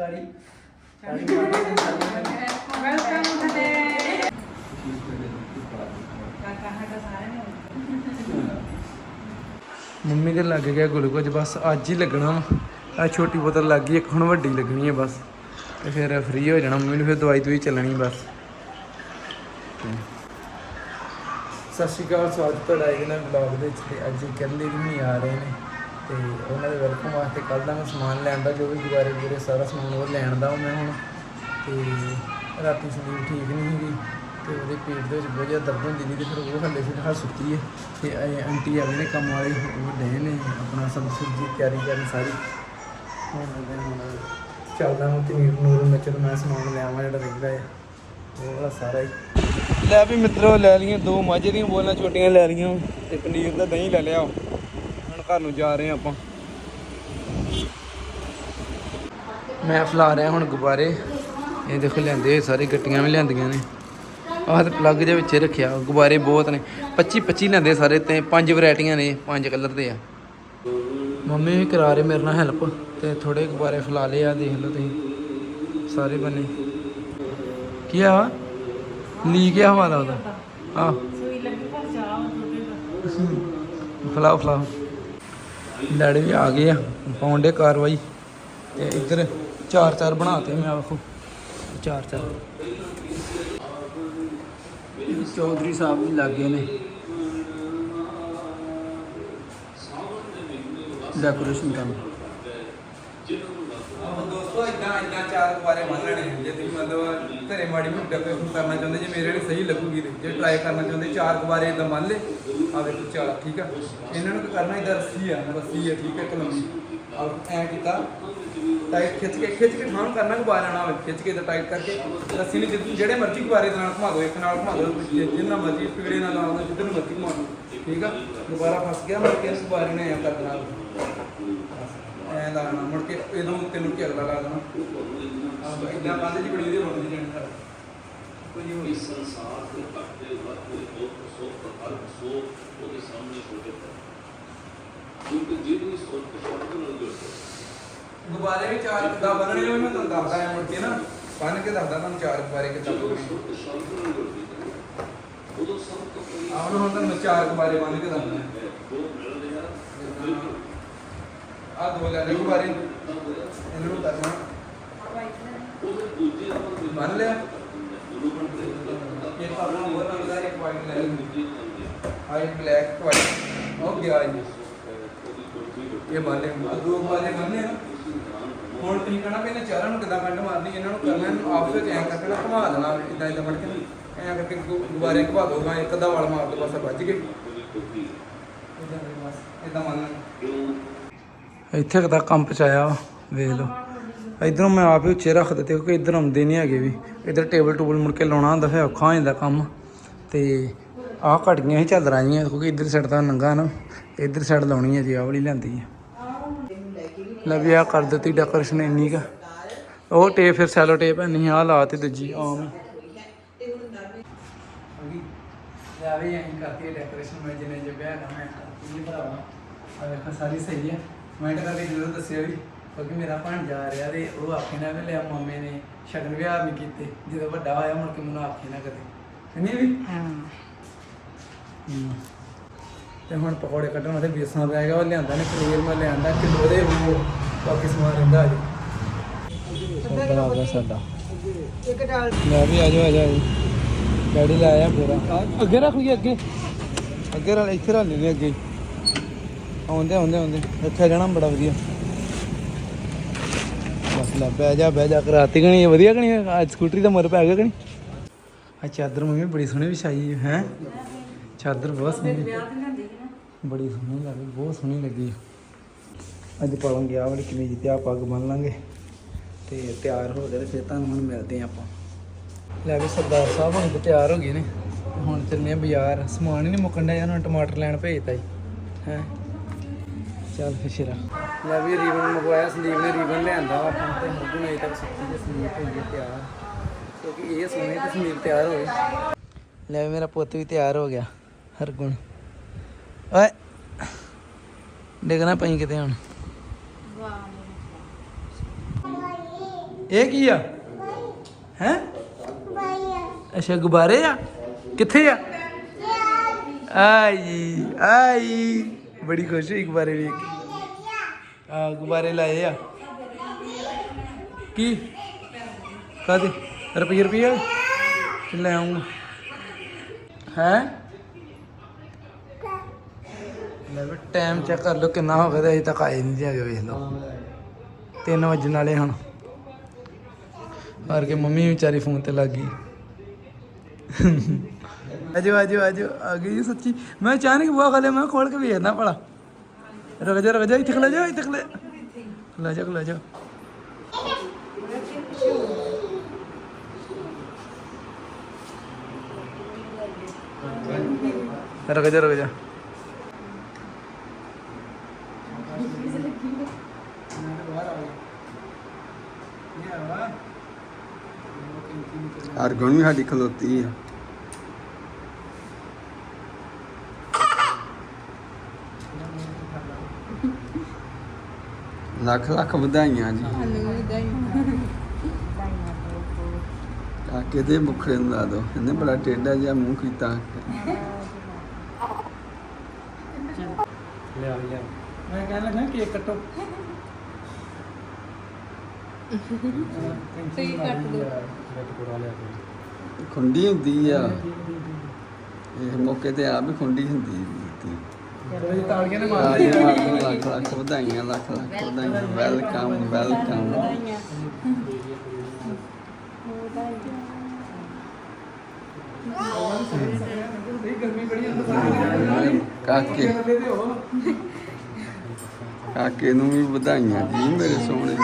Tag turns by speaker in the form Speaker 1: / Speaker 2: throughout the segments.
Speaker 1: ਤਾੜੀ। ਤਾੜੀ
Speaker 2: welcome today ਕਾਕਾ ਸਾਡਾ ਸਾਰਿਆਂ ਨੇ
Speaker 1: ਮੰਮੀ ਦੇ ਲੱਗ ਗਿਆ ਗਲੂਕੋਜ਼ ਬਸ ਅੱਜ ਹੀ ਲੱਗਣਾ ਵਾ। ਆ ਛੋਟੀ ਬੋਤਲ ਲੱਗ ਗਈ ਇੱਕ ਹੁਣ ਵੱਡੀ ਲੱਗਣੀ ਹੈ ਬਸ। ਤੇ ਫਿਰ ਫ੍ਰੀ ਹੋ ਜਾਣਾ ਮੰਮੀ ਨੂੰ ਫਿਰ ਦਵਾਈ ਦਵਾਈ ਚੱਲਣੀ ਬਸ। ਸਤਿ ਸ਼੍ਰੀ ਅਕਾਲ ਸਵਾਗਤ ਤੁਹਾਡਾ ਹੈ ਨਾ ਵਲੌਗ ਦੇ ਵਿੱਚ। ਤੇ ਅੱਜ ਇਕੱਲੇ ਵੀ ਨਹੀਂ ਆ ਰਹੇ ਨੇ। ਤੇ ਉਹਨਾਂ ਦੇ ਵੈਲਕਮ ਵਾਸਤੇ ਕੱਲ ਦਾ ਮੈਂ ਸਮਾਨ ਲੈਣ ਦਾ, ਜੋ ਵੀ ਗੁਬਾਰੇ ਗੁਰੇ ਸਾਰਾ ਸਮਾਨ ਉਹ ਲੈਣ ਦਾ ਮੈਂ ਹੁਣ। ਤੇ ਰਾਤੀ ਸੰਦੀਪ ਠੀਕ ਨਹੀਂ ਸੀਗੀ ਤੇ ਉਹਦੇ ਪੇਟ ਦੇ ਵਿੱਚ ਬਹੁਤ ਜ਼ਿਆਦਾ ਦਰਦ ਹੁੰਦੀ ਸੀ ਤੇ ਫਿਰ ਉਹ ਹੱਲੇ ਫਿਰ ਹੱਸ ਸੁੱਤੀ ਹੈ ਤੇ ਆਂਟੀ ਆ ਗਏ ਨੇ ਕੰਮ ਵਾਲੇ, ਉਹ ਦੇ ਨੇ ਆਪਣਾ ਸਬਜ਼ੀ ਸੁਬਜ਼ੀ ਤਿਆਰੀ ਕਰਨ ਸਾਰੀ। ਹੁਣ ਮੈਂ ਹੁਣ ਚੱਲਦਾ ਹਾਂ ਤੇ ਨੀਰ ਨੂਰ ਨਚਰ ਮੈਂ ਸਮਾਨ ਲੈ ਆਵਾਂ ਜਿਹੜਾ ਰਹਿੰਦਾ ਹੈ ਉਹ ਵਾਲਾ ਸਾਰਾ ਹੀ ਲੈ ਵੀ ਮਿੱਤਰੋ, ਲੈ ਲਈਆਂ ਦੋ ਮਾਝੇ ਦੀਆਂ ਬੋਲਾਂ ਛੋਟੀਆਂ ਲੈ ਲਈਆਂ। ਤੇ ਪਨੀਰ ਦਾ ਦਹੀਂ ਲੈ ਲਿਆ। ਘਰ ਨੂੰ ਜਾ ਰਹੇ ਹਾਂ ਆਪਾਂ। ਮੈਂ ਫਲਾ ਰਿਹਾ ਹੁਣ ਗੁਬਾਰੇ। ਇਹ ਦੇਖੋ ਲੈਂਦੇ ਹੋਏ ਸਾਰੇ ਗੱਟੀਆਂ ਵੀ ਲਿਆਂਦੀਆਂ ਨੇ। ਆਹ ਤੇ ਪਲੱਗ ਦੇ ਵਿੱਚ ਰੱਖਿਆ ਗੁਬਾਰੇ ਬਹੁਤ ਨੇ। 25 25 ਲੈਂਦੇ ਸਾਰੇ ਤੇ ਪੰਜ ਵੈਰਾਈਟੀਆਂ ਨੇ ਪੰਜ ਕਲਰ ਦੇ ਆ। ਮੰਮੀ ਵੀ ਕਰਾ ਰਹੇ ਮੇਰੇ ਨਾਲ ਹੈਲਪ ਤੇ ਥੋੜੇ ਗੁਬਾਰੇ ਫਲਾ ਲਏ ਆ ਦੇਖ ਲਓ ਤੁਸੀਂ। ਸਾਰੇ ਬੰਨੇ। ਕੀ ਆ? ਲੀ ਗਿਆ ਹਵਾਲਾ ਉਹਦਾ। ਆ
Speaker 2: ਸੂਈ ਲੱਗੀ ਪਰ ਚਾਹ ਦੁੱਧ
Speaker 1: ਫਲਾਓ ਫਲਾਓ। ਲੜੇ ਵੀ ਆ ਗਏ ਆ ਪਾਉਂਦੇ ਕਾਰਵਾਈ। ਤੇ ਇੱਧਰ ਚਾਰ ਚਾਰ ਬਣਾਤੇ ਮੈਂ ਆਖੋ। ਚਾਰ ਚਾਰ। ਚੌਧਰੀ ਸਾਹਿਬ ਵੀ ਲੱਗੇ ਨੇ। ਡੈਕੋਰੇਸ਼ਨ ਕੰਮ। ਇਦਾਂ ਚਾਰ ਦੁਬਾਰੇ ਮੰਨ ਲੈਣੇ ਜੇ ਤੁਸੀਂ ਮਤਲਬ ਘਰੇ ਮਾੜੀ ਮੋਟੀ ਡੈਕੋਰੇਸ਼ਨ ਕਰਨਾ ਚਾਹੁੰਦੇ, ਜੇ ਮੇਰੇ ਲਈ ਸਹੀ ਲੱਗੂਗੀ ਤੇ, ਜੇ ਟਰਾਈ ਕਰਨਾ ਚਾਹੁੰਦੇ, ਚਾਰ ਦੁਬਾਰੇ ਇਦਾਂ ਮੰਨ ਲੈ ਆ ਵੇਖੋ ਚਾਰ ਠੀਕ ਆ। ਇਹਨਾਂ ਨੂੰ ਕਰਨਾ ਇਦਾਂ ਰੱਸੀ ਆ ਰੱਸੀ ਆ, ਠੀਕ ਹੈ ਇੱਕ ਆ ਐ ਕੀਤਾ ਟਾਈਟ ਖਿੱਚ ਕੇ ਖਿੱਚ ਕੇ ਠਾਣ ਕਰਨਾ ਗੁਬਾਰਾ ਲੈਣਾ ਹੋਵੇ ਖਿੱਚ ਕੇ ਤੇ ਟਾਈਟ ਕਰਕੇ, ਰੱਸੀ ਨੂੰ ਜਿੱਦ- ਜਿਹੜੇ ਮਰਜ਼ੀ ਗੁਬਾਰੇ ਦੇ ਨਾਲ ਘੁਮਾ ਦਿਓ, ਇੱਕ ਨਾਲ ਘੁਮਾ ਦਿਓ ਜਿੰਨਾ ਮਰਜ਼ੀ ਪੀੜੇ ਨਾਲ ਲਾ ਦਿਓ ਮਰਜ਼ੀ ਘੁਮਾ ਦਿਓ, ਠੀਕ ਆ? ਦੁਬਾਰਾ ਫਸ ਗਿਆ ਮੁੜ ਕੇ ਇਸ ਗੁਬਾਰੇ ਨੇ ਐ ਕਰ ਦੇਣਾ। ਐ ਲਾਣਾ ਮੁੜ ਕੇ ਇਹਦੋਂ ਤੈਨੂੰ ਕੀ ਅਗਲਾ ਲਾ ਦੇਣਾ। ਇਦਾਂ ਬੰਦ ਜੀ ਬੜੀ ਉਹਦੀ ਬਣਦੀ ਜਾਣੀ ਸਾਡੀ। ਕੋਈ ਹੋਈ।
Speaker 3: ਸੰਸਾਰ ਦੇ ਘਟਦੇ ਵੱਧਦੇ ਦੁੱਖ ਸੁੱਖ ਹਰ ਸੋਖ ਉਹਦੇ ਸਾਹਮਣੇ ਛੋਟੇ ਪੈ ਕਿਉਂਕਿ ਜਿਹਦੀ ਸੋਚ ਸ਼ਬਦ ਨਾਲ ਜੁੜਦੇ।
Speaker 1: ਗੁਬਾਰੇ ਵੀ ਚਾਰ ਕਿੱਦਾਂ ਬੰਨਣੇ ਉਹ ਮੈਂ ਤੁਹਾਨੂੰ ਦੱਸਦਾ ਐ ਮੁੜ ਕੇ ਨਾ ਬੰਨ ਕੇ ਦੱਸਦਾ ਤੁਹਾਨੂੰ ਚਾਰ
Speaker 3: ਜਦੋਂ
Speaker 1: ਬੰਨਣੇ
Speaker 3: ਸੁੱਖ ਸ਼ਬਦ ਨਾਲ ਜੁੜਦੀ ਹੈ ਉਦੋਂ ਸਭ ਤੋਂ ਪਹਿਲਾਂ
Speaker 1: ਆਹ ਹੁਣ ਤੁਹਾਨੂੰ ਮੈਂ ਚਾਰ ਗੁਬਾਰੇ ਬੰਨ ਕੇ ਦੱਸਦਾ
Speaker 3: ਦੋ ਮਿਲਦੇ ਆ
Speaker 1: ਆ ਦੋ ਲੈ ਲੈ ਗੁਬਾਰੇ ਇਹਨਾਂ ਨੂੰ ਕਰਨਾ। ਲਿਆ?
Speaker 3: ਗੁਰੂ ਬਣਦੇ
Speaker 1: ਇਹ ਹੋਰ ਰੰਗ ਇੱਕ ਵਾਈਟ ਲੈ ਲੈਂਦੇ ਬਲੈਕ ਵਾਈਟ ਹੋ ਗਿਆ ਜੀ।
Speaker 3: ਉਹਦੀ ਕੁਰਸੀ ਉੱਤੇ
Speaker 1: ਦੋ ਬਾਲੇ ਬੰਨੇ ਆ। ਹੁਣ ਤੁਸੀਂ ਕਹਣਾ ਵੀ ਇਹਨਾਂ ਚਾਰਾਂ ਨੂੰ ਕਿੱਦਾਂ ਕੰਡ ਮਾਰਨੀ, ਇਹਨਾਂ ਨੂੰ ਕਰਨਾ, ਇਹਨੂੰ ਆਪਸ ਵਿੱਚ ਐਂ ਕਰਕੇ ਨਾ ਘੁਮਾ ਦੇਣਾ ਇਦਾਂ ਇਦਾਂ ਫੜ ਕੇ ਐਂ ਕਰਕੇ ਗੁ- ਘੁਮਾ ਦੋਗਾ ਇੱਕ ਅੱਧਾ ਵਾਲ ਮਾਰ ਦੋ, ਬਸ ਵੱਜ ਗਏ। ਇਦਾਂ ਮੰਨ
Speaker 3: ਕਿਉਂ
Speaker 1: ਇੱਥੇ ਤੱਕ ਕੰਮ ਪਹੁੰਚਾਇਆ ਵੇਖ ਲਓ। ਇਧਰੋਂ ਮੈਂ ਆਪ ਹੀ ਉੱਚੇ ਰੱਖ ਦਿੱਤੇ, ਕਿਉਂਕਿ ਇਧਰ ਆਉਂਦੇ ਨਹੀਂ ਹੈਗੇ ਵੀ। ਇਧਰ ਟੇਬਲ ਟੂਬਲ ਮੁੜ ਕੇ ਲਾਉਣਾ ਹੁੰਦਾ, ਫਿਰ ਔਖਾ ਹੋ ਜਾਂਦਾ ਕੰਮ। ਤੇ ਆਹ ਘਟ ਗਈਆਂ ਸੀ ਝੱਲਰਾਂ ਜੀਆਂ ਕਿਉਂਕਿ ਇਧਰ ਸਾਈਡ ਤਾਂ ਨੰਗਾ ਨਾ। ਇਧਰ ਸਾਈਡ ਲਾਉਣੀ ਹੈ ਜੀ, ਆਹ ਵਾਲੀ ਲੈਂਦੀ ਹੈ। ਲੈ ਵੀ ਆਹ ਕਰ ਦਿੱਤੀ ਡੈਕੋਰੇਸ਼ਨ ਇੰਨੀ ਕਾ। ਉਹ ਟੇਪ ਫਿਰ ਸੈਲੋ ਟੇਪ ਹੈ ਨਹੀਂ ਆਹ ਲਾਤੀ ਦੂਜੀ, ਆਮ ਲੈ ਵੀ ਕਰਤੀ ਡੈਕੋਰੇਸ਼ਨ ਮੈਂ ਜਿੰਨੇ ਜੇ ਵਿਆਹ ਕਰਨਾ ਹੈ ਇਹ ਭਰਾਵਾ। ਆ ਵੇਖੋ ਸਾਰੀ ਸਹੀ ਹੈ। ਮੈਂ ਤਾਂ ਕਰਕੇ ਜ਼ਰੂਰ ਦੱਸਿਆ ਵੀ ਕਿਉਂਕਿ ਮੇਰਾ ਭਾਣ ਜਾ ਰਿਹਾ ਤੇ ਉਹ ਆਖੇ ਨਾ ਵੀ ਲਿਆ ਮਾਮੇ ਨੇ ਸ਼ਗਨ ਵਿਆਹ ਨਹੀਂ ਕੀਤੇ ਜਦੋਂ ਵੱਡਾ ਹੋਇਆ ਮੁੜ ਕੇ ਮੈਨੂੰ ਆਖੇ ਨਾ ਕਦੇ। ਨਹੀਂ ਵੀ? ਹਮ। ਤੇ ਹੁਣ ਪਕੌੜੇ ਕੱਢਣ ਵਾਸਤੇ ਬੇਸਣ ਪਿਆ ਹੈਗਾ ਉਹ ਲਿਆਂਦਾ ਨੇ ਪਨੀਰ ਮੈਂ ਲਿਆਂਦਾ ਕਿਲੋ ਦੇ ਉਹ ਬਾਕੀ ਸਮਾਨ ਰਹਿੰਦਾ ਜੀ ਸਾਡਾ ਆ ਗਿਆ ਸਾਡਾ।
Speaker 2: ਇੱਕ ਡਾਲ
Speaker 1: ਮੈਂ ਵੀ ਆ ਜਾ। ਆ ਜਾ ਲਾਇਆ ਪੂਰਾ ਅੱਗੇ ਰੱਖ ਲਈ ਅੱਗੇ। ਅੱਗੇ ਰੱਖ ਇੱਥੇ ਰੱਖ ਲੈਨੇ ਅੱਗੇ। ਆਉਂਦੇ ਆਉਂਦੇ ਆਉਂਦੇ। ਰੱਖਿਆ ਜਾਣਾ ਬੜਾ ਵਧੀਆ। ਬਸ ਲੈ, ਬਹਿ ਜਾ ਬਹਿ ਜਾ। ਕਰਾਤੀ ਕਣੀ, ਵਧੀਆ ਕਣੀ? ਅੱਜ ਸਕੂਟਰੀ ਦਾ ਮਰ ਪੈ ਗਿਆ ਕਣੀ ਆ ਚਾਦਰ ਮੰਮੀ ਬੜੀ ਸੋਹਣੀ ਵਿਛਾਈ ਹੈ, ਹੈਂ? ਚਾਦਰ ਬਹੁਤ ਸੋਹਣੀ ਬੜੀ ਸੋਹਣੀ ਲੱਗੀ, ਬਹੁਤ ਸੋਹਣੀ ਲੱਗੀ। ਅੱਜ ਪਾਵਾਂਗੇ ਆਹ ਵਾਲੀ ਕਮੀਜ਼ ਤੇ ਆ ਪੱਗ ਬੰਨ ਲਾਂਗੇ। ਤੇ ਤਿਆਰ ਹੋ ਗਏ ਫਿਰ ਤੁਹਾਨੂੰ ਹੁਣ ਮਿਲਦੇ ਆ ਆਪਾਂ। ਲੈ ਵੀ ਸਰਦਾਰ ਸਾਹਿਬ, ਹੁਣ ਤੇ ਤਿਆਰ ਹੋ ਗਏ ਨੇ। ਹੁਣ ਚੱਲਨੇ ਆ ਬਾਜ਼ਾਰ। ਸਮਾਨ ਹੀ ਨਹੀਂ ਮੁੱਕਣ ਡਿਆ ਯਾਰ ਹੁਣ ਟਮਾਟਰ ਲੈਣ ਭੇਜਤਾ ਜੀ, ਹੈ? ਚੱਲ ਫਿਰ ਸ਼ੇਰਾ। ਲੈ ਵੀ ਰੀਬਨ ਮੰਗਵਾਇਆ ਸੰਦੀਪ ਨੇ ਰੀਬਨ ਲਿਆਂਦਾ ਵਾ। ਤੇ ਮੁੱਢੂ ਅਜੇ ਤੱਕ ਸੁੱਤੀ ਜੇ ਸੰਦੀਪ ਹੋਈ ਹੈ ਤਿਆਰ। ਕਿਉਂਕਿ ਇਹ ਸੋਹਣੇ ਤੇ ਸੰਦੀਪ ਤਿਆਰ ਹੋਏ। ਲੈ ਵੀ ਮੇਰਾ ਪੁੱਤ ਵੀ ਤਿਆਰ ਹੋ ਗਿਆ ਹਰਗੁਣ। ਓਏ ਡਿੱਗਣਾ ਪਈ ਕਿਤੇ ਹੁਣ। ਇਹ ਕੀ ਆ? ਹੈ? ਅੱਛਾ ਗੁਬਾਰੇ ਆ? ਕਿੱਥੇ ਆ? ਆਈ ਆਈ। ਬੜੀ ਖੁਸ਼ ਹੋਈ ਗੁਬਾਰੇ ਵੇਖ ਕੇ। ਆ ਗੁਬਾਰੇ ਲਾਏ ਆ। ਕੀ? ਕਾਦੇ ਰੁਪਈਏ ਰੁਪਈਏ? ਲੈ ਆਉਂਗਾ ਹੈ? ਲੈ ਵੀ ਟਾਈਮ ਚੈੱਕ ਕਰ ਲਓ ਕਿੰਨਾ ਹੋ ਗਿਆ ਤੇ ਅਜੇ ਤੱਕ ਆਏ ਨਹੀਂ ਜੀ ਹੈਗੇ, ਵੇਖ ਲਓ। 3 ਵਜਣ ਵਾਲੇ ਹੁਣ। ਮਾਰ ਕੇ ਮੰਮੀ ਵਿਚਾਰੀ ਫੋਨ ਤੇ ਲੱਗ ਗਈ। ਆਜੋ ਆਜੋ ਆਜੋ। ਆ ਗਈ ਜੀ ਸੱਚੀ। ਮੈਂ ਅਚਾਨਕ ਬੁਆ ਖਲੇ, ਮੈਂ ਖੋਲ ਕੇ ਵੇਖਦਾ ਭਲਾ। ਰੁਕ ਜਾ ਰੁਕ ਜਾ ਇੱਥੇ ਖਲਾ ਜਾ ਇੱਥੇ ਖਲਾ ਖਲਾ ਜਾ ਖਲਾ ਜਾ ਰੁਕ ਜਾ ਰੁਕ ਜਾ
Speaker 4: ਹਰਗੁਣ ਵੀ ਸਾਡੀ ਖਲੋਤੀ ਆ ਲੱਖ ਲੱਖ ਵਧਾਈਆਂ ਜੀ। ਕਾਕੇ ਦੇ ਮੁਖੜੇ ਨੂੰ ਲਾ ਦੋ ਇਹਨੇ ਬੜਾ ਟੇਢਾ ਜਿਹਾ ਮੂੰਹ ਕੀਤਾ।
Speaker 1: ਲਿਆ ਲਿਆ। ਮੈਂ ਕਹਿਣ ਲੱਗਾ ਕੇਕ ਕੱਟੋ।
Speaker 2: ਤੁਸੀਂ ਕੱਟ ਦਿਓ।
Speaker 4: ਖੁੰਡੀ ਹੁੰਦੀ ਆ। ਇਹ ਮੌਕੇ ਤੇ ਆਪ ਹੀ ਖੁੰਡੀ ਹੁੰਦੀ ਸੀ
Speaker 1: ਤਾਲੀਆਂ ਨੇ ਮਾਰ
Speaker 4: ਲੱਖ ਲੱਖ ਵਧਾਈਆਂ ਲੱਖ ਲੱਖ ਵਧਾਈਆਂ। ਵੈਲਕਮ ਵੈਲਕਮ
Speaker 1: ਗਰਮੀ ਬੜੀ ਅੰਦਰ
Speaker 4: ਕਾਕੇ। ਕਾਕੇ ਨੂੰ ਵੀ ਵਧਾਈਆਂ ਜੀ ਮੇਰੇ ਸੋਹਣੇ।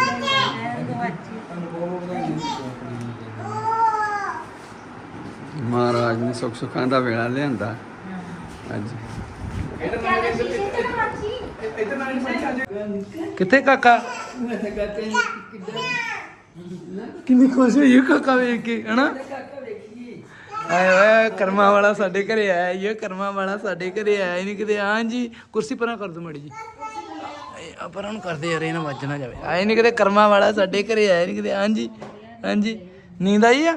Speaker 4: ਮਹਾਰਾਜ ਨੇ ਸੁੱਖ ਸੁੱਖਾਂ ਦਾ ਵੇਲਾ ਲਿਆਂਦਾ। ਅੱਜ।
Speaker 1: ਕਿੱਥੇ ਕਾਕਾ? ਕਿੰਨੀ ਖੁਸ਼ ਹੋਈ ਕਾਕਾ ਵੇਖ ਕੇ ਹਨਾ? ਆਏ ਓਏ ਕਰਮਾ ਵਾਲਾ ਸਾਡੇ ਘਰੇ ਆਇਆ ਇਹ ਕਰਮਾ ਵਾਲਾ ਸਾਡੇ ਘਰੇ ਆਇਆ ਹੀ ਨਹੀਂ ਕਿਤੇ ਹਾਂਜੀ ਕੁਰਸੀ ਪਰਾਂ ਕਰ ਦੋ ਮੜੀ ਜੀ। ਆ ਪਰਾਂ ਨੂੰ ਕਰਦੇ ਯਾਰ ਇਹਨਾਂ ਵੱਜ ਨਾ ਜਾਵੇ। ਆਏ ਨਹੀਂ ਕਿਤੇ ਕਰਮਾ ਵਾਲਾ ਸਾਡੇ ਘਰੇ ਆਇਆ ਨਹੀਂ ਕਿਤੇ ਹਾਂਜੀ ਹਾਂਜੀ ਨੀਂਦ ਆਈ ਆ?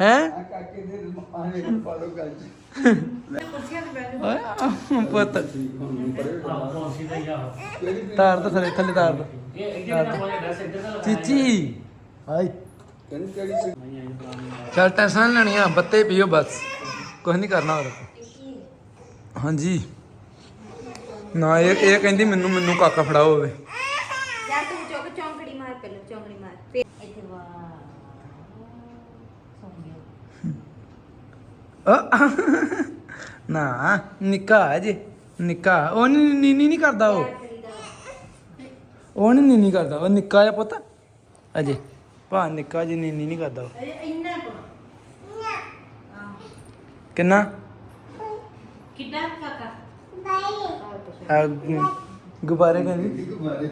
Speaker 1: ਹੈ?
Speaker 4: ਕਾਕੇ ਦੇ ਪਾਣੀ ਪਾਲੋ ਗੱਲ
Speaker 1: ਓਏ ਪੁੱਤ ਤਾਰ ਤਾਂ ਥੱਲੇ ਥੱਲੇ ਤਾਰ ਦੋ ਚੀਚੀ ਹਾਈ
Speaker 4: ਕਹਿੰਦੀ ਕਿਹੜੀ
Speaker 1: ਚੱਲ ਟੈਨਸ਼ਨ ਲੈਣੀ ਬੱਤੇ ਪੀਓ ਬਸ। ਕੁਝ ਨਹੀਂ ਕਰਨਾ ਹੋਰ। ਹਾਂਜੀ। ਨਾ, ਇਹ ਇਹ ਕਹਿੰਦੀ ਮੈਨੂੰ ਮੈਨੂੰ ਕਾਕਾ ਫੜਾਓ ਹੋਵੇ।
Speaker 5: ਯਾਰ ਤੂੰ ਚੌਕ, ਚੌਂਕੜੀ ਮਾਰ ਪਹਿਲਾਂ, ਚੌਂਕੜੀ ਮਾਰ। ਇੱਥੇ ਵਾਹ ਸੌਂ ਗਿਆ
Speaker 1: ਅ, ਨਾ ਨਿੱਕਾ ਜੇ ਨਿੱਕਾ। ਉਹ ਨੀ ਨੀ ਨੀ- ਨੀ ਕਰਦਾ ਉਹ। ਉਹ ਨੀ ਨੀ ਕਰਦਾ। ਉਹ ਨਿੱਕਾ ਜਿਹਾ ਪੁੱਤ। ਅਜੇ। ਭਾ ਨਿੱਕਾ ਜੀ ਨੀ ਨੀ ਕਰਦਾ ਉਹ।
Speaker 5: ਇੰਨਾ ਕੋ।
Speaker 1: ਕਿੰਨਾ?
Speaker 5: ਕਿੱਡਾ ਕਾਕਾ?
Speaker 1: ਆ, ਗ- ਗੁਬਾਰੇ ਕਹਿੰਦੀ।
Speaker 4: ਗੁਬਾਰੇ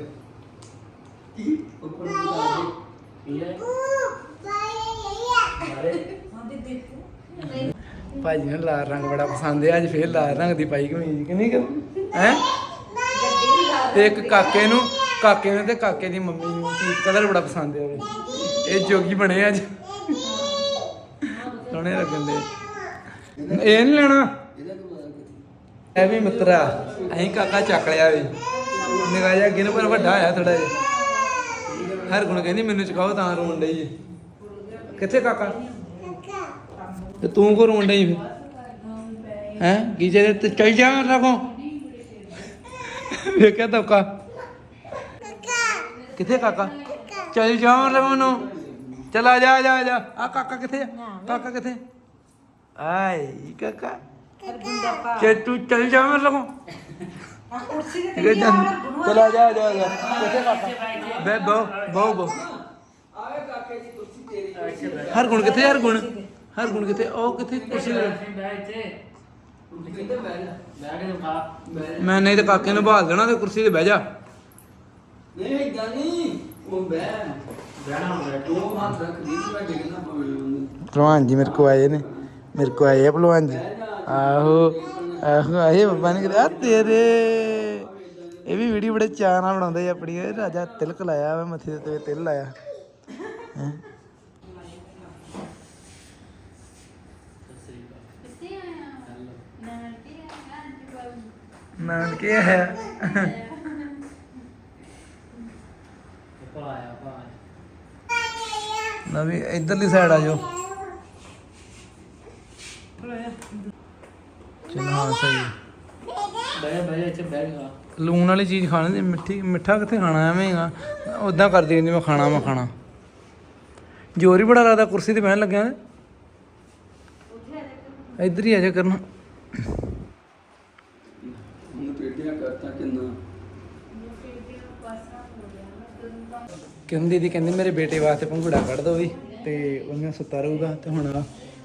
Speaker 4: ਕੀ ਉੱਪਰ ਗੁਬਾਰੇ।
Speaker 1: ਭਾਜੀ ਨੂੰ ਲਾਲ ਰੰਗ ਬੜਾ ਪਸੰਦ ਹੈ, ਅੱਜ ਫੇਰ ਲਾਲ ਰੰਗ ਦੀ ਪਾਈ ਕਮੀਜ਼ ਕਿੰਨੀ ਕਰ? ਹੈ? ਤੇ ਇੱਕ ਕਾਕੇ ਨੂੰ ਕਾਕੇ ਨੂੰ ਤੇ ਕਾਕੇ ਦੀ ਮੰਮੀ ਨੂੰ ਪੀਚ ਕਲਰ ਬੜਾ ਪਸੰਦ ਹੈ ਇਹ ਜੋਗੀ ਬਣੇ ਅੱਜ। ਸੋਹਣੇ ਲੱਗਣ ਦੇ। ਇਹ ਨਹੀਂ ਲੈਣਾ? ਐ ਵੀ ਮਿੱਤਰਾ, ਅਸੀਂ ਕਾਕਾ ਚੱਕ ਲਿਆ ਵੀ। ਨਿਗਾਹ ਜਿਹਾ ਅੱਗੇ ਨੂੰ, ਪਰ ਵੱਡਾ ਆਇਆ ਥੋੜਾ ਜਿਹਾ। ਹਰ ਗੁਣ ਕਹਿੰਦੀ, ਮੈਨੂੰ ਚਕਾਓ ਤਾਂ ਰੋਣ ਡਈ ਕਿੱਥੇ ਕਾਕਾ? ਤੇ ਤੂੰ ਕੋ ਰੋਣ ਡਈ ਫਿਰ? ਹੈ? ਕੀ ਜੇ ਤੇ ਚੱਲ ਜਾ ਰਗੋ ਵੇਖਿਆ ਧੋਕਾ ਕਿੱਥੇ ਕਾਕਾ? ਚੱਲ ਜਾ ਰਗੋ ਨੂੰ ਚਲਾ ਜਾ, ਆ ਜਾ ਜਾ। ਆ ਕਾਕਾ ਕਿੱਥੇ ਆ? ਕਾਕਾ ਕਿੱਥੇ? ਆਈ ਕਾਕਾ। ਚੱਲ ਤੂੰ ਚੱਲ। ਜਾ ਮੇਰੇ ਲਗੋ ਜਾ, ਆ ਜਾ ਜਾ। ਕਿੱਥੇ ਕਾਕਾ? ਬੈ ਬੋ ਬੋ ਬੋ ਹਰ ਗੁਣ ਕਿੱਥੇ ਹਰ ਗੁਣ ਹਰ ਗੁਣ ਕਿੱਥੇ ਉਹ ਕਿੱਥੇ ਕੁਰਸੀ ਤੇ ਮੈਂ ਨਹੀਂ ਤੇ ਕਾਕੇ ਨੂੰ ਭਾਲ ਦੇਣਾ ਤੇ ਕੁਰਸੀ ਤੇ ਬਹਿ ਜਾ।
Speaker 4: ਨਹੀਂ ਇਦਾਂ ਨਹੀਂ ਉਹ ਬੈ ਬੈਣਾ ਹੁੰਦਾ ਤੂੰ ਹੱਥ ਰੱਖ ਦੀ ਤੂੰ ਡਿੱਗਣਾ ਪਵੇ
Speaker 1: ਭਲਵਾਨ ਜੀ ਮੇਰੇ ਕੋ ਆਏ ਨੇ ਮੇਰੇ ਕੋ ਆਏ ਆ ਭਲਵਾਨ ਜੀ। ਆਹੋ ਆਹੋ ਆਏ ਬੱਬਾ ਨੇ ਕਿਹਾ ਤੇਰੇ। ਇਹ ਵੀ ਵੀਡੀਓ ਬੜੇ ਚਾਅ ਨਾਲ ਬਣਾਉਂਦੇ ਆ ਆਪਣੀ ਇਹ ਰਾਜਾ ਤਿਲਕ ਲਾਇਆ ਵਾ ਮੱਥੇ ਤੇ ਤਿਲ ਲਾਇਆ। ਹੈਂ?
Speaker 2: ਕਿੱਥੇ ਆਇਆ ਨਾ ਕੀ ਆ ਅੱਜ ਕੱਲ
Speaker 1: ਨਾਨਕੇ ਹੈ।
Speaker 4: ਪਾਇਆ ਪਾਇਆ
Speaker 1: ਨਾ ਵੀ ਇਧਰਲੀ ਸਾਈਡ ਆ ਜਾਓ। ਚਲ ਹਾਂ, ਸਹੀ
Speaker 4: ਬਹਿ ਬਹਿ ਇੱਥੇ ਬਹਿ ਜਾ
Speaker 1: ਲੂਣ ਵਾਲੀ ਚੀਜ਼ ਖਾਣੀ ਤੇ ਮਿੱਠੀ, ਮਿੱਠਾ ਕਿੱਥੇ ਖਾਣਾ ਐਵੇਂਗਾ ਉਦਾਂ ਕਰਦੀ ਰਹਿੰਦੀ ਮੈਂ ਖਾਣਾ ਮੈਂ ਖਾਣਾ। ਜ਼ੋਰ ਹੀ ਬੜਾ ਲੱਗਦਾ, ਕੁਰਸੀ ਤੇ ਬਹਿਣ ਲੱਗਿਆ ਇੱਧਰ ਹੀ ਆ ਜਾ ਕਰਨਾ
Speaker 4: ਹੁਣ ਪੇਟੀਆਂ ਕਰਤਾ ਕਿੰਨਾ
Speaker 1: ਕਿਰਨ ਦੀਦੀ ਕਹਿੰਦੇ ਮੇਰੇ ਬੇਟੇ ਵਾਸਤੇ ਪੰਘੂੜਾ ਕੱਢ ਦੋ ਵੀ, ਤੇ ਉਹਨਾਂ ਸੁੱਤਾ ਰਹੂਗਾ ਤੇ ਹੁਣ ਆਹ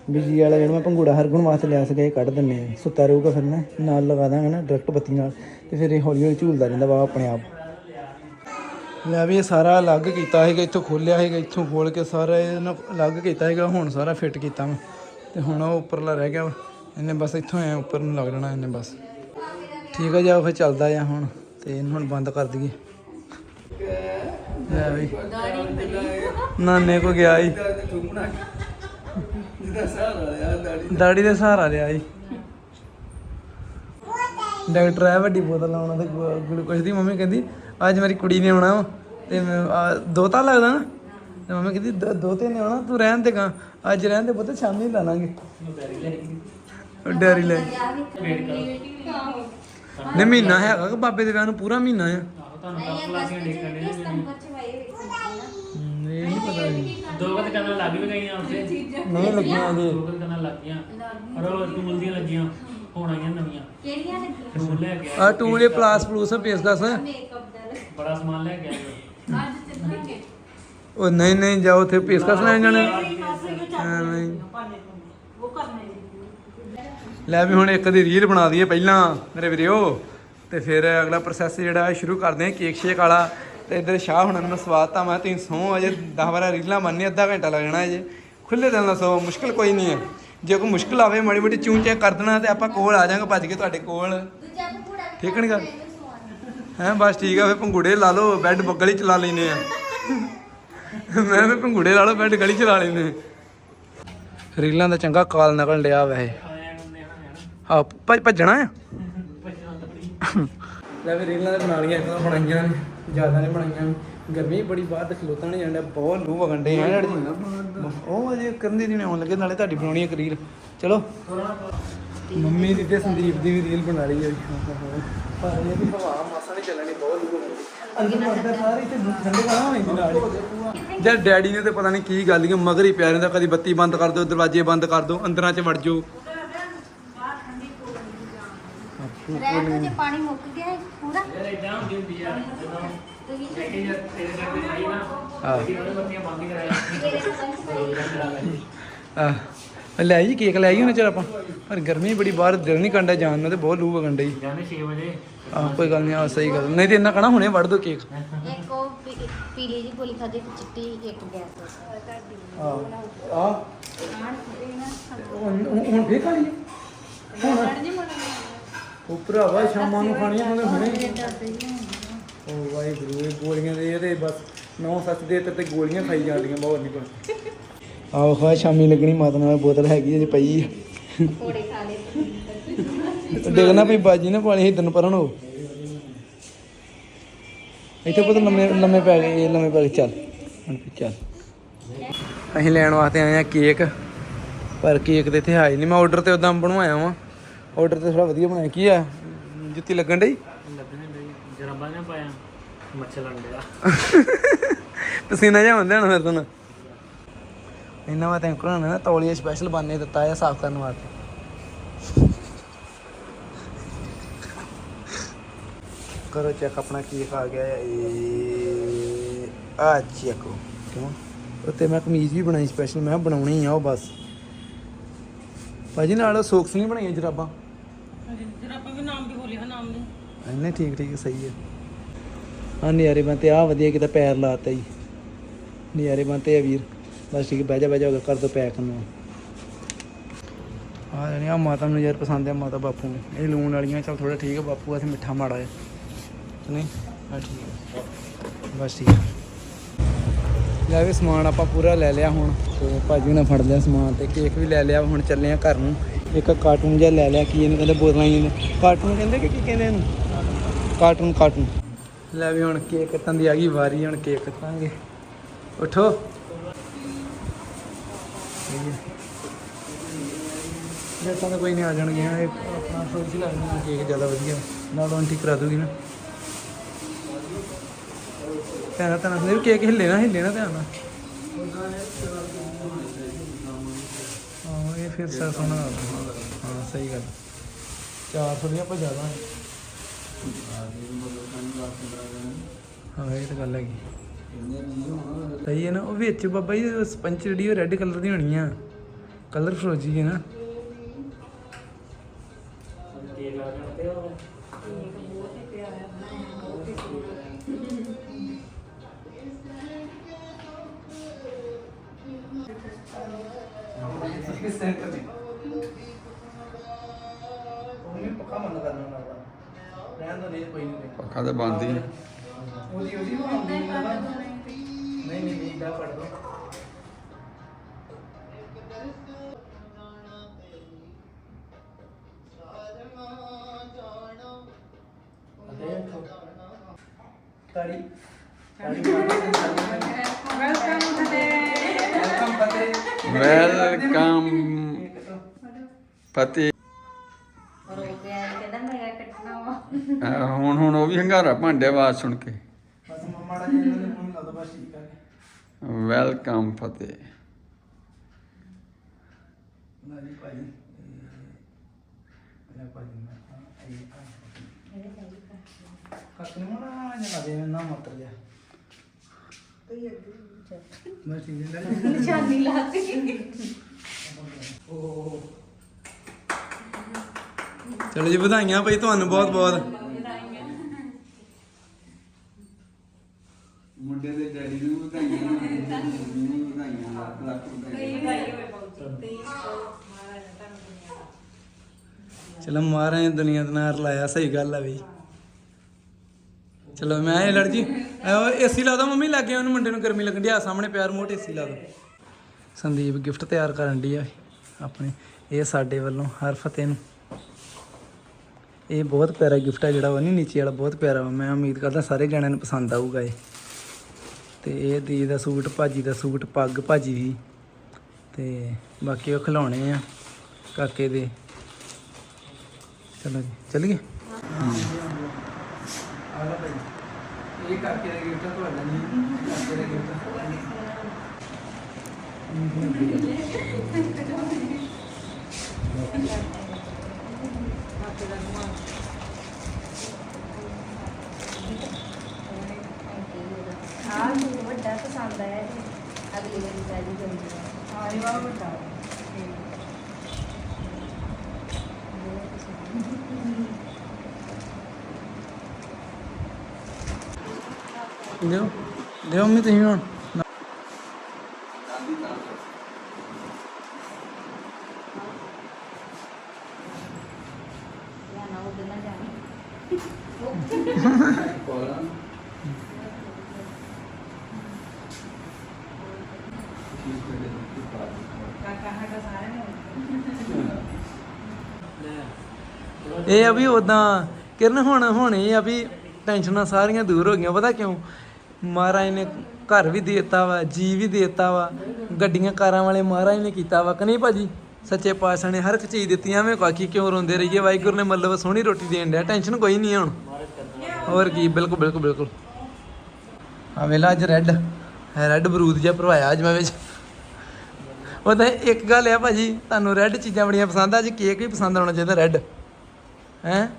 Speaker 1: ਬਿਜਲੀ ਵਾਲਾ ਜਿਹੜਾ ਮੈਂ ਪੰਘੂੜਾ ਹਰਗੁਣ ਵਾਸਤੇ ਲਿਆ ਸੀਗਾ, ਇਹ ਕੱਢ ਦਿੰਨੇ ਆ। ਸੁੱਤਾ ਰਹੂਗਾ ਫਿਰ ਨਾ ਨਾਲ ਲਗਾ ਦਾਂਗੇ ਨਾ ਡਾਇਰੈਕਟ ਬੱਤੀ ਨਾਲ, ਤੇ ਫਿਰ ਇਹ ਹੌਲੀ ਹੌਲੀ ਝੂਲਦਾ ਰਹਿੰਦਾ ਵਾ ਆਪਣੇ ਆਪ। ਲੈ ਵੀ ਇਹ ਸਾਰਾ ਅਲੱਗ ਕੀਤਾ ਹੈਗਾ ਇੱਥੋਂ ਖੋਲਿਆ ਹੈਗਾ ਇੱਥੋਂ ਖੋਲ ਕੇ ਸਾਰਾ ਇਹਨਾਂ ਅਲੱਗ ਕੀਤਾ ਹੈਗਾ ਹੁਣ ਸਾਰਾ ਫਿੱਟ ਕੀਤਾ ਮੈਂ ਤੇ ਹੁਣ ਉਹ ਉੱਪਰਲਾ ਰਹਿ ਗਿਆ ਇਹਨੇ ਬਸ ਇੱਥੋਂ ਐ ਉੱਪਰ ਨੂੰ ਲੱਗ ਜਾਣਾ ਇਹਨੇ ਬਸ। ਠੀਕ ਆ ਜਾ ਫਿਰ ਚੱਲਦਾ ਆ ਹੁਣ, ਤੇ ਇਹਨੂੰ ਹੁਣ ਬੰਦ ਕਰ ਦਈਏ। ਲੈ ਨਾਨੇ ਕੋ ਗਿਆ ਈ।
Speaker 4: ਜਿਹਦਾ ਸਾਰਾ ਯਾਰ ਦਾੜੀ
Speaker 1: ਦਾੜੀ ਦੇ ਸਹਾਰਾ ਲਿਆ ਈ। ਡਾਕਟਰ ਆ ਵੱਡੀ ਬੋਤਲ ਆਉਣਾ ਤੇ ਗਲੂਕੋਜ਼ ਦੀ। ਮੰਮੀ ਕਹਿੰਦੀ ਅੱਜ ਮੇਰੀ ਕੁੜੀ ਨੇ ਆਉਣਾ ਤੇ ਦੋਤਾ ਲੱਗਦਾ ਨਾ। ਤੇ ਮੰਮੀ ਕਹਿੰਦੀ "ਦੋ- ਦੋਤੇ ਨੇ ਆਉਣਾ ਤੂੰ ਰਹਿਣ ਦੇ ਗਾ। ਅੱਜ ਰਹਿਣ ਦੇ ਪੁੱਤ ਸ਼ਾਮੀ ਲਾ ਲਾਂਗੇ। ਡੈਰੀ ਲੈ ਨੇ ਮਹੀਨਾ ਹੈਗਾ ਕਿ ਬਾਬੇ ਦੇ ਵਿਆਹ ਨੂੰ ਪੂਰਾ ਮਹੀਨਾ ਆ
Speaker 5: ਨਹੀਂ ਅਗਸਤ ਚ ਕਿ ਸਤੰਬਰ ਚ ਵਾਏ ਹੋਈ ਸੀ।
Speaker 1: ਹਮ, ਇਹ ਨਹੀਂ ਪਤਾ ਜੀ।
Speaker 6: ਦੋ ਕੁ ਦੁਕਾਨਾਂ ਲੱਗ ਵੀ ਗਈਆਂ ਉੱਥੇ।
Speaker 1: ਨਹੀਂ ਲੱਗੀਆਂ ਅਜੇ
Speaker 6: ਦੋ ਕੁ ਦੁਕਾਨਾਂ ਲੱਗ ਗਈਆਂ। ਪਰ ਉਹ ਟੂਲ ਦੀਆਂ ਲੱਗੀਆਂ। ਹੁਣ ਆਈਆਂ ਨਵੀਆਂ।
Speaker 5: ਕਿਹੜੀਆਂ ਲੱਗੀਆਂ?
Speaker 6: ਟੂਲ ਲੈ ਕੇ
Speaker 1: ਆ ਟੂਲ ਇਹ ਪਲਾਸ ਪਲੂਸ ਪੇਸਕਸ
Speaker 5: ਮੇਕਅਪ ਦਾ ਲੱਗ-
Speaker 6: ਬੜਾ ਸਮਾਨ ਲੈ ਕੇ
Speaker 2: ਅੱਜ ਚੱਲਾਂਗੇ।
Speaker 1: ਉਹ ਨਹੀਂ ਨਹੀਂ ਜਾਓ ਉੱਥੇ ਪੇਸਕਸ ਲੈਣ ਜਾਣਾ।
Speaker 2: ਪਾਸੇ ਨੂੰ ਚੱਲ
Speaker 1: ਐਵੇਂ ਹੀ।
Speaker 2: ਪਾਣੇ ਉਹ ਕਰਨੇ ਨੇ
Speaker 1: ਲੈ ਵੀ ਹੁਣ ਇੱਕ ਦੀ ਰੀਲ ਬਣਾ ਦਈਏ ਪਹਿਲਾਂ ਮੇਰੇ ਵੀਰੋ ਤੇ ਫਿਰ ਅਗਲਾ ਪ੍ਰੋਸੈਸ ਜਿਹੜਾ ਸ਼ੁਰੂ ਕਰਦੇ ਹਾਂ ਕੇਕ ਸ਼ੇਕ ਵਾਲਾ। ਤੇ ਇੱਧਰ ਸ਼ਾਹ ਹੁਣਾਂ ਨੂੰ ਸਵਾਦਤਾ ਮੈਂ ਤੁਸੀਂ ਸੌ ਅਜੇ 10 12 ਰੀਲਾਂ ਬਣਨੀ ਅੱਧਾ ਘੰਟਾ ਲੱਗ ਜਾਣਾ ਅਜੇ ਖੁੱਲੇ ਦਿਲ ਨਾਲ ਸੌ ਮੁਸ਼ਕਿਲ ਕੋਈ ਨਹੀਂ ਹੈ। ਜੇ ਕੋਈ ਮੁਸ਼ਕਿਲ ਆਵੇ ਮਾੜੀ ਮੋਟੀ ਚੂੰ ਚੈੱਕ ਕਰ ਦੇਣਾ ਤੇ ਆਪਾਂ ਕੋਲ ਆ ਜਾਾਂਗੇ ਭੱਜ ਕੇ ਤੁਹਾਡੇ ਕੋਲ। ਠੀਕ ਨੀ ਗੱਲ? ਹੈਂ ਬਸ ਠੀਕ ਆ ਫੇ ਪੰਗੂੜੇ ਲਾ ਲਓ ਬੈੱਡ ਗਲੀ ਚਲਾ ਲੈਨੇ ਆ। ਮੈਂ ਵੀ ਪੰਗੂੜੇ ਲਾ ਲਓ ਬੈੱਡ ਗਲੀ ਚਲਾ ਲੈਨੇ ਰੀਲਾਂ ਦਾ ਚੰਗਾ ਕਾਲ ਨਿਕਲ ਲਿਆ ਵੈਸੇ।
Speaker 6: ਆਇਆ ਨੇ
Speaker 1: ਭੱਜ ਭੱਜਣਾ ਆ? ਲੈ ਵੀ ਰੀਲਾਂ ਤੇ ਬਣਾ ਲਈਆਂ, ਇੱਕ ਬਣਾਈਆਂ ਨੇ, ਜ਼ਿਆਦਾ ਨੇ ਬਣਾਈਆਂ ਗਰਮੀ ਬੜੀ, ਬਾਹਰ ਤੇ ਖਲੋਤਾ ਨਹੀਂ ਜਾਂਦਾ, ਬਹੁਤ ਲੂ ਵਗੰਡੇ ਆ। ਡੈਡੀ ਜੀ ਉਹ ਅਜੇ ਕਰਨ ਦੀ ਨੇ, ਆਉਣ ਲੱਗੇ, ਨਾਲੇ ਤੁਹਾਡੀ ਬਣਾਉਣੀ ਇੱਕ ਰੀਲ ਚਲੋ। ਮੰਮੀ ਦੀ ਤੇ ਸੰਦੀਪ ਦੀ ਵੀ ਰੀਲ ਬਣਾ ਲਈ ਹੈ ਪਰ ਇਹ ਵੀ ਹਵਾ, ਮਾਸਾ ਨਹੀਂ ਚੱਲਣੀ, ਬਹੁਤ ਲੂ ਵਗੰਡੇ ਅੰਦਰ ਵੜਦਾ ਸਾਰੇ ਠੰਡੇ ਕਰਾ ਹੋਣੀ ਨਾਲ ਹੀ। ਡੈਡੀ ਨੇ ਤੇ ਪਤਾ ਨਹੀਂ ਕੀ ਗੱਲ ਹੀ ਮਗਰ ਹੀ ਪਿਆ ਰਹਿੰਦਾ, ਕਦੀ ਬੱਤੀ ਬੰਦ ਕਰ ਦਿਓ ਦਰਵਾਜ਼ੇ ਬੰਦ ਕਰ ਦਿਓ ਅੰਦਰਾਂ 'ਚ ਵੜ ਜਾਓ
Speaker 5: ਰਹਿਣ ਤੋਂ ਜੇ ਪਾਣੀ ਮੁੱਕ ਗਿਆ ਹੈ ਪੂਰਾ।
Speaker 6: ਯਾਰ ਇਦਾਂ ਹੁੰਦੀ ਹੁੰਦੀ ਆ ਜਦੋਂ
Speaker 5: ਤੁਸੀਂ
Speaker 6: ਕਿ ਯਾਰ ਤੇਰੇ ਨਾਲ ਕੋਈ ਆਈ ਨਾ
Speaker 1: ਹਾਂ।
Speaker 6: ਕਿ ਉਹਨੇ ਬੱਤੀਆਂ ਬੰਦ ਹੀ ਕਰਾਇਆ
Speaker 5: ਮੇਰੇ ਨਾਲ ਪਾਈ
Speaker 1: ਆ ਲੈ ਆਈ ਕੇਕ ਲੈ ਆਈ ਉਹਨੇ ਚਲ ਆਪਾਂ। ਪਰ ਗਰਮੀ ਬੜੀ ਬਾਹਰ ਦਿਲ ਨਹੀਂ ਕੰਡਾ ਜਾਣ ਨੂੰ ਤੇ ਬਹੁਤ ਲੂ ਵਗਣ ਡਈ।
Speaker 6: ਜਾਂਦੇ 6 ਵਜੇ।
Speaker 1: ਆ ਕੋਈ ਗੱਲ ਨਹੀਂ ਆ ਸਹੀ ਗੱਲ। ਨਹੀਂ ਤੇ ਇੰਨਾ ਕਹਣਾ ਹੁਣੇ ਵੜ ਦੋ ਕੇਕ।
Speaker 5: ਇੱਕ ਉਹ ਪੀਲੀ ਜੀ ਗੋਲੀ ਖਾਦੀ ਚਿੱਟੀ ਇੱਕ ਗੈਸ
Speaker 1: ਆ ਆ
Speaker 5: ਨਾ
Speaker 1: ਹੁਣ ਹੁਣ ਫੇਰ ਖਾ ਲਈ ਹੁਣ। ਉਹ ਭਰਾਵਾ ਸ਼ਾਮਾਂ ਨੂੰ ਖਾਣੀਆਂ ਉਹਨੇ ਹੁਣੇ ਉਹ ਵਾਹਿਗੁਰੂ ਇਹ ਗੋਲੀਆਂ ਦੇ ਇਹਦੇ ਬਸ ਨੌ ਸੱਚ ਦੇ ਤੇ ਤੇ ਗੋਲੀਆਂ ਖਾਈ ਜਾਂਦੀਆਂ ਬਹੁਤ ਨਹੀਂ ਕੋਈ ਆਓ ਖਾ ਸ਼ਾਮੀ ਲੱਗਣੀ ਮਾਤਾ ਨਾਲ ਬੋਤਲ ਹੈਗੀ ਅਜੇ ਪਈ।
Speaker 5: ਕੋੜੇ ਖਾ
Speaker 1: ਡਿੱਗਣਾ ਪਈ ਬਾਜੀ ਨਾ ਪਾਣੀ ਇਧਰ ਨੂੰ ਪਰਨ ਹੋ ਇੱਥੇ ਪੁੱਤ ਲੰਮੇ ਲੰਮੇ ਪੈ ਗਏ ਲੰਮੇ ਪੈ ਗਏ। ਚੱਲ ਹੁਣ ਚੱਲ। ਅਸੀਂ ਲੈਣ ਵਾਸਤੇ ਆਏ ਆ ਕੇਕ ਪਰ ਕੇਕ ਤੇ ਇੱਥੇ ਆਈ ਨਹੀਂ। ਮੈਂ ਆਰਡਰ ਤੇ ਉਦਾਂ ਬਣਵਾਇਆ ਵਾਂ। ਆਰਡਰ ਤੇ ਥੋੜਾ ਵਧੀਆ ਬਣਾਇਆ। ਕੀ ਆ? ਜੁੱਤੀ ਲੱਗਣ ਡਈ?
Speaker 6: ਲੱਗਣੇ ਬਈ ਜਰਾਬਾਂ ਨੇ ਪਾਇਆ ਮੱਛਰ ਲੰਗ ਗਿਆ
Speaker 1: ਪਸੀਨਾ ਜਿਹਾ ਹੁੰਦਾ ਨਾ ਫਿਰ ਤੋਂ ਇਹਨਾਂ ਵਾ ਤਾਂ ਕੋਲ ਨਾ ਤੌਲੀਆ ਸਪੈਸ਼ਲ ਬਾਨੇ ਦਿੱਤਾ ਆ ਸਾਫ਼ ਕਰਨ ਵਾਸਤੇ। ਕਰੋ ਚੈੱਕ ਆਪਣਾ ਕੇਕ ਆ ਗਿਆ ਇਹ ਆ ਚੈੱਕੋ ਕਿਉਂ? ਉੱਤੇ ਮੈਂ ਕਮੀਜ਼ ਵੀ ਬਣਾਈ ਸਪੈਸ਼ਲ ਮੈਂ ਬਣਾਉਣੀ ਆ ਉਹ ਬਸ। ਭਾਜੀ ਨਾਲ ਸੋਕਸ ਨਹੀਂ ਬਣਾਈਆਂ ਜਰਾਬਾਂ।
Speaker 2: ਜਰਾ ਆਪਾਂ ਵੀ ਨਾਮ ਵੀ ਬੋਲਿਆ ਨਾਮ ਨਹੀਂ
Speaker 1: ਨਹੀਂ ਠੀਕ ਠੀਕ ਸਹੀ ਹੈ। ਹਾਂ ਨਿਆਰੇ ਬੰਤੇ ਆ ਵਧੀਆ ਕਿਤੇ ਪੈਰ ਲਾਤਾ ਜੀ। ਨਿਆਰੇ ਬੰਤੇ ਆ ਵੀਰ। ਬਸ ਠੀਕ ਹੈ, ਬਹਿ ਜਾ ਬਹਿ ਜਾ ਹੋ ਗਿਆ, ਕਰ ਦੋ ਪੈਕ ਨੂੰ। ਆ ਜਣੀ ਆ ਮਾਤਾ ਨੂੰ ਯਾਰ ਪਸੰਦ ਆ ਮਾਤਾ ਬਾਪੂ ਨੂੰ। ਇਹ ਲੂਣ ਵਾਲੀਆਂ ਚਲ ਥੋੜਾ ਠੀਕ ਆ ਬਾਪੂ ਆਥੇ ਮਿੱਠਾ ਮਾੜਾ ਹੈ ਨਹੀਂ? ਹਾਂ ਠੀਕ ਹੈ ਬਸ ਠੀਕ ਆ। ਲੈ ਵੀ ਸਮਾਨ ਆਪਾਂ ਪੂਰਾ ਲੈ ਲਿਆ ਹੁਣ। ਤੇ ਭਾਜੀ ਨੇ ਫੜ ਲਿਆ ਸਮਾਨ ਤੇ ਕੇਕ ਵੀ ਲੈ ਲਿਆ ਹੁਣ ਚੱਲੇ ਆ ਘਰ ਨੂੰ। ਇੱਕ ਕਾਰਟੂਨ ਜਿਹਾ ਲੈ ਲਿਆ ਕੀ ਇਹਨੂੰ ਕਹਿੰਦੇ ਬੋਤਲਾਂ ਹੀ ਕਾਰਟੂਨ ਕਹਿੰਦੇ ਕਿ ਕੀ ਕਹਿੰਦੇ ਇਹਨੂੰ? ਕਾਰਟੂਨ ਕਾਰਟੂਨ ਲੈ ਵੀ ਹੁਣ ਕੇਕ ਕੱਟਣ ਦੀ ਆ ਗਈ ਵਾਰੀ, ਹੁਣ ਕੇਕ ਕੱਟਾਂਗੇ। ਉਠੋ। ਜੇ ਤਾਂ ਕੋਈ ਨਹੀਂ ਆ ਜਾਣਗੇ ਇਹ ਆਪਣਾ ਸੋਚ ਲਾ ਕੇਕ ਜ਼ਿਆਦਾ ਵਧੀਆ। ਨਾਲ ਆਂਟੀ ਕਰਾ ਦੂਗੀ ਨਾ। ਧਿਆਨ ਤਾਂ ਨਾਲ ਕੇਕ ਹਿੱਲੇ ਨਾ ਹਿੱਲੇ ਨਾ ਧਿਆਨ ਨਾਲ ਫਿਰ ਸਰ ਸੋਹਣਾ ਲੱਗਦਾ ਹਾਂ, ਸਹੀ ਗੱਲ। 400 ਦੀ ਆਪਾਂ ਜ਼ਿਆਦਾ ਹੈ। ਹਾਂ, ਇਹ ਤਾਂ ਗੱਲ ਹੈਗੀ। ਸਹੀ ਹੈ ਨਾ, ਉਹ ਵਿੱਚ ਬਾਬਾ ਜੀ ਸਪੰਚ ਜਿਹੜੀ ਉਹ ਰੈੱਡ ਕਲਰ ਦੀ ਹੋਣੀ ਆ। ਕਲਰ ਫਰੋਜੀ ਹੈ ਨਾ।
Speaker 7: ਪੱਖਾ ਤਾਂ ਬੰਦ
Speaker 1: ਉਹਦੀ ਉਹਦੀ ਉਹ ਆਉਂਦੀ ਨਹੀਂ ਨਹੀਂ ਨਹੀਂ ਨਹੀਂ ਦਾ। ਫੜ ਦੋ ਤਾੜੀ। ਤਾੜੀ ਵੈਲਕਮ ਫਤਿਹ
Speaker 7: ਵੈਲਕਮ ਫਤਿਹ
Speaker 5: ਰੋ ਗਿਆ ਕਹਿੰਦਾ ਮੈਂ ਕੱਟਣਾ ਵਾ
Speaker 7: ਅਹ ਹੁਣ ਹੰਗਾਰਾ ਭਾਂਡੇ ਆਵਾਜ਼ ਸੁਣ ਕੇ।
Speaker 1: ਬਸ ਮਾੜਾ ਜਿਹਾ ਇਹਨਾਂ ਨੇ ਫੋਨ ਲਾ ਦੋ ਬਸ ਠੀਕ ਆ।
Speaker 7: ਵੈਲਕਮ ਫਤਿਹ
Speaker 1: ਨਾ ਜੀ ਭਾਈ ਇਹ ਭਾਜੀ ਮੈਂ ਆਈ ਕੱਟ ਨੂੰ ਨਾ ਜਨਾ ਦੇ ਨਾ ਮਤਰ ਜਾ ਬਸ ਠੀਕ ਹੈ ਲੈ
Speaker 5: ਨਿਸ਼ਾਨੀ ਲਾਤੀ
Speaker 1: ਚਲੋ ਜੀ ਵਧਾਈਆਂ ਭਾਈ ਤੁਹਾਨੂੰ ਬਹੁਤ ਬਹੁਤ
Speaker 7: ਮੁੰਡੇ ਦੇ ਡੈਡੀ ਨੂੰ ਵਧਾਈਆਂ ਨੂੰ ਵਧਾਈਆਂ ਲੱਖ ਲੱਖ
Speaker 1: ਚਲੋ ਮਹਾਰਾਜ ਨੇ ਦੁਨੀਆ ਦੇ ਨਾਲ ਲਾਇਆ, ਸਹੀ ਗੱਲ ਆ ਬਈ। ਚਲੋ ਮੈਂ ਇਹ ਲੜ ਜੀ ਏਸੀ ਲਾ ਦੋ ਮੰਮੀ, ਲੱਗੇ ਉਹਨੂੰ ਮੁੰਡੇ ਨੂੰ ਗਰਮੀ ਲੱਗਣ ਦੀ, ਆ ਸਾਹਮਣੇ ਪਿਆਰ ਮੋਟ ਏਸੀ ਲਾ ਦੋ। ਸੰਦੀਪ ਗਿਫਟ ਤਿਆਰ ਕਰਨ ਦੀ ਆ ਆਪਣੇ, ਇਹ ਸਾਡੇ ਵੱਲੋਂ ਹਰ ਫਤਿਹ ਨੂੰ। ਇਹ ਬਹੁਤ ਪਿਆਰਾ ਗਿਫਟ ਆ ਜਿਹੜਾ ਉਹ ਨਹੀਂ ਨੀਚੇ ਵਾਲਾ ਬਹੁਤ ਪਿਆਰਾ ਵਾ, ਮੈਂ ਉਮੀਦ ਕਰਦਾ ਸਾਰੇ ਜਣਿਆਂ ਨੂੰ ਪਸੰਦ ਆਊਗਾ ਇਹ। ਤੇ ਇਹ ਦੀ ਦਾ ਸੂਟ, ਭਾਜੀ ਦਾ ਸੂਟ, ਪੱਗ ਭਾਜੀ ਦੀ। ਤੇ ਬਾਕੀ ਉਹ ਖਿਲਾਉਣੇ ਆ ਕਾਕੇ ਦੇ। ਚਲੋ ਜੀ ਚੱਲੀਏ ਆ ਲਓ ਭਾਈ ਇਹ ਕਾਕੇ ਦਾ ਗਿਫਟ ਤੁਹਾਡਾ ਨਹੀਂ ਕਾਕੇ ਦਾ
Speaker 5: ਆਹ ਮੈਨੂੰ ਵੱਡਾ ਪਸੰਦ ਆਇਆ ਜੀ ਅਗਲੀ ਵਾਰੀ ਕਾਜੀ ਜਾਂਦੀ ਹੈ ਹਾਂ ਇਹ ਵਾ ਵੱਡਾ
Speaker 1: ਦਿਓ ਦਿਓ ਮੰਮੀ ਤੁਸੀਂ ਹੁਣ। ਇਹ ਆ ਵੀ ਉਦਾਂ ਕਿਰਨ ਹੁਣ ਹੁਣ ਇਹ ਆ ਵੀ ਟੈਨਸ਼ਨਾਂ ਸਾਰੀਆਂ ਦੂਰ ਹੋ ਗਈਆਂ, ਪਤਾ ਕਿਉਂ? ਮਹਾਰਾਜ ਨੇ ਘਰ ਵੀ ਦੇ ਦਿੱਤਾ ਵਾ, ਜੀ ਵੀ ਦੇ ਦਿੱਤਾ ਵਾ, ਗੱਡੀਆਂ ਕਾਰਾਂ ਵਾਲੇ ਮਹਾਰਾਜ ਨੇ ਕੀਤਾ ਵਾ, ਕਿ ਨਹੀਂ ਭਾਜੀ? ਸੱਚੇ ਪਾਤਸ਼ਾਹ ਨੇ ਹਰ ਇੱਕ ਚੀਜ਼ ਦਿੱਤੀ, ਐਵੇਂ ਕਾਕੀ ਕਿਉਂ ਰੋਂਦੇ ਰਹੀਏ? ਵਾਹਿਗੁਰੂ ਨੇ ਮਤਲਬ ਸੋਹਣੀ ਰੋਟੀ ਦੇਣ ਡਿਆ, ਟੈਨਸ਼ਨ ਕੋਈ ਨਹੀਂ ਹੁਣ। ਹੋਰ ਕੀ, ਬਿਲਕੁਲ ਬਿਲਕੁਲ ਬਿਲਕੁਲ। ਆ ਵੇਲਾ ਅੱਜ ਰੈੱਡ ਰੈੱਡ ਬਰੂਦ ਜਿਹਾ ਭਰਵਾਇਆ ਅੱਜ ਮੈਂ ਵਿੱਚ। ਉਹ ਤਾਂ ਇੱਕ ਗੱਲ ਆ ਭਾਜੀ, ਤੁਹਾਨੂੰ ਰੈੱਡ ਚੀਜ਼ਾਂ ਬੜੀਆਂ ਪਸੰਦ ਆ, ਅੱਜ ਕੇਕ ਵੀ ਪਸੰਦ ਆਉਣਾ ਚਾਹੀਦਾ ਰੈੱਡ ਹੈ?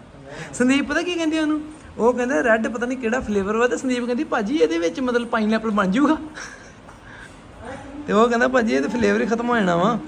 Speaker 1: ਸੰਦੀਪ, ਪਤਾ ਕੀ ਕਹਿੰਦੀ ਉਹਨੂੰ? ਉਹ ਕਹਿੰਦਾ ਰੈੱਡ ਪਤਾ ਨਹੀਂ ਕਿਹੜਾ ਫਲੇਵਰ ਵਾ ਤੇ ਸੰਦੀਪ ਕਹਿੰਦੀ ਭਾਜੀ ਇਹਦੇ ਵਿੱਚ ਮਤਲਬ ਪਾਈਨਐਪਲ ਬਣ ਜਾਊਗਾ। ਤੇ ਉਹ ਕਹਿੰਦਾ ਭਾਜੀ ਇਹ ਤੇ ਫਲੇਵਰ ਹੀ ਖਤਮ ਹੋ ਜਾਣਾ ਵਾ।